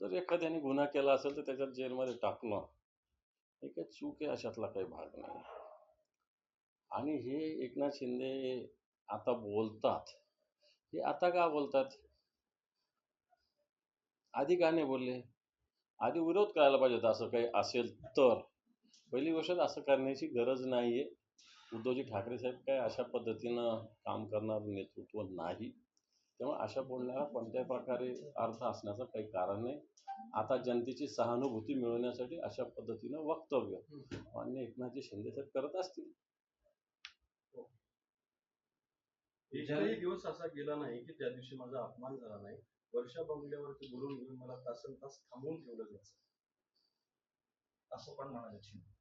जर एखाद्याने गुन्हा केला असेल तर त्याच्यात जेलमध्ये टाकणं हे काही चूक आहे अशातला काही भाग नाही. आणि हे एकनाथ शिंदे आता बोलतात. हे आता का बोलतात? आधी का नाही बोलले? आधी विरोध करायला पाहिजे होता असं काही असेल तर. पहिली गोष्ट असं करण्याची गरज नाही आहे उद्धवजी ठाकरे साहेब काय अशा पद्धतीनं काम करणार नेतृत्व नाही. तेव्हा अशा बोलण्याला कोणत्याही प्रकारे अर्थ असण्याचं काही कारण नाही. आता जनतेची सहानुभूती मिळवण्यासाठी अशा पद्धतीनं वक्तव्य मान्य एकनाथजी शिंदे साहेब करत असतील. एकही दिवस असा गेला नाही की त्या दिवशी माझा अपमान झाला नाही. वर्षा बंगल्यावरती बोलून घेऊन मला तासन तास थांबवून ठेवलं जायचं. असं पण म्हणाले शिंदे.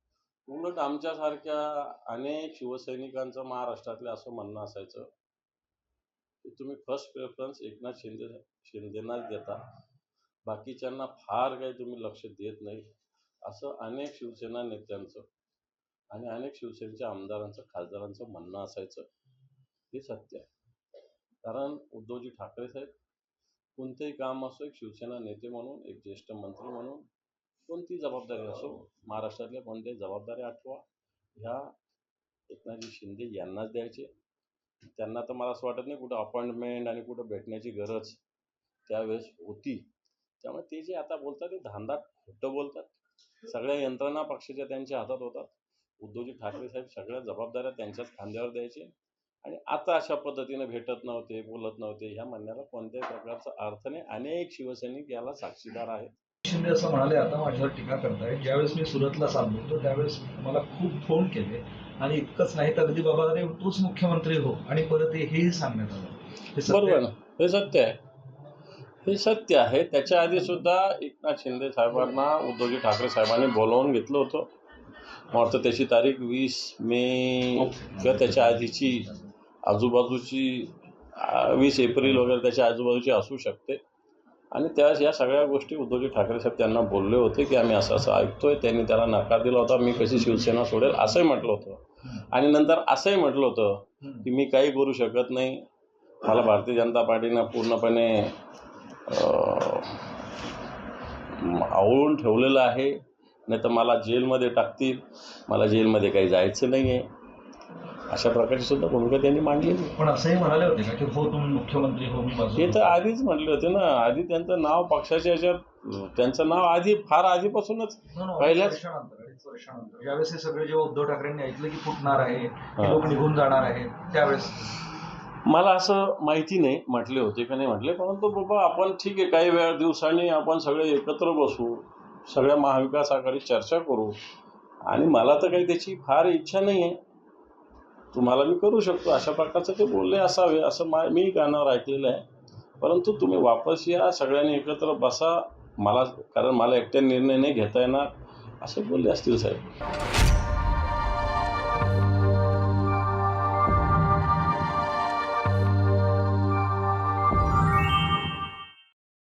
उलट आमच्यासारख्या अनेक शिवसैनिकांचं महाराष्ट्रातलं असं म्हणणं असायचं तुम्ही फर्स्ट प्रेफरन्स एकनाथ शिंदे शिंदेनाच देता. बाकीच्यांना फार काही तुम्ही लक्ष देत नाही. असं अनेक शिवसेना नेत्यांचं आणि अनेक शिवसेनेच्या आमदारांचं खासदारांचं म्हणणं असायचं. हे सत्य आहे. कारण उद्धवजी ठाकरे साहेब कोणतेही काम असो एक शिवसेना नेते म्हणून एक ज्येष्ठ मंत्री म्हणून कोणती जबाबदारी असो महाराष्ट्रातल्या कोणत्याही जबाबदाऱ्या आठवा ह्या एकनाथजी शिंदे यांनाच द्यायचे. त्यांना तर मला असं वाटत नाही कुठं अपॉइंटमेंट आणि कुठं भेटण्याची गरज त्यावेळेस होती. त्यामुळे ते जे आता बोलतात ते धांदात खोटं बोलतात. सगळ्या यंत्रणा पक्षाच्या त्यांच्या हातात होतात. उद्धवजी ठाकरे साहेब सगळ्या जबाबदाऱ्या त्यांच्याच खांद्यावर द्यायचे आणि आता अशा पद्धतीनं भेटत नव्हते बोलत नव्हते ह्या म्हणण्याला कोणत्याही प्रकारचा अर्थ नाही. अनेक शिवसैनिक याला साक्षीदार आहेत. शिंदे असं म्हणाले आता माझ्यावर टीका करताय ज्यावेळेस मी सुरतला चाललो त्यावेळेस मला खूप फोन केले. आणि इतकंच नाही तर अगदी बाबा अरे तूच मुख्यमंत्री हो. आणि परत हे- हेही सांगण्यात आलं. बरोबर हे सत्य आहे. हे सत्य आहे. त्याच्या आधी सुद्धा एकनाथ शिंदे साहेबांना उद्धवजी ठाकरे साहेबांनी बोलावून घेतलं होतं. वाटतं त्याची तारीख वीस मे किंवा त्याच्या आधीची आजूबाजूची वीस एप्रिल वगैरे त्याच्या आजूबाजूची असू शकते. आणि त्यावेळेस या सगळ्या गोष्टी उद्धवजी ठाकरे साहेब त्यांना बोलले होते की आम्ही असं असं ऐकतोय. त्यांनी त्याला नकार दिला होता. मी कशी शिवसेना सोडेल असंही म्हटलं होतं. आणि नंतर असंही म्हटलं होतं. की मी काही करू शकत नाही. मला भारतीय जनता पार्टीनं पूर्णपणे आवळून ठेवलेलं आहे. नाही तर मला जेलमध्ये टाकतील. मला जेलमध्ये काही जायचं नाही आहे अशा प्रकारची सुद्धा भूमिका त्यांनी मांडलेली. आहे. पण असंही म्हणाले होते का की हो तुम्ही मुख्यमंत्री हो मी हे तर आधीच म्हटले होते ना. आधी त्यांचं नाव पक्षाच्या त्यांचं नाव आधी फार आधीपासूनच. No, no, पहिल्याच- वर्षानंतर ज्यावेळेस हे सगळे जेव्हा उद्धव ठाकरेंनी ऐकलं की फुटणार आहे हा. लोक निघून जाणार आहेत त्यावेळेस मला असं माहिती नाही म्हटले होते का नाही म्हटले परंतु बाबा आपण ठीक आहे काही वेळ दिवसांनी आपण सगळे एकत्र बसू सगळ्या महाविकास आघाडी चर्चा करू. आणि मला तर काही त्याची फार इच्छा नाही आहे तुम्हाला मी करू शकतो अशा प्रकारचं ते बोलले असावे असं मा मी कानावर ऐकलेलं आहे. परंतु तुम्ही वापस या सगळ्यांनी एकत्र बसा. मला कारण मला एकट्या निर्णय नाही घेता येणार. असं बोलले असतील साहेब.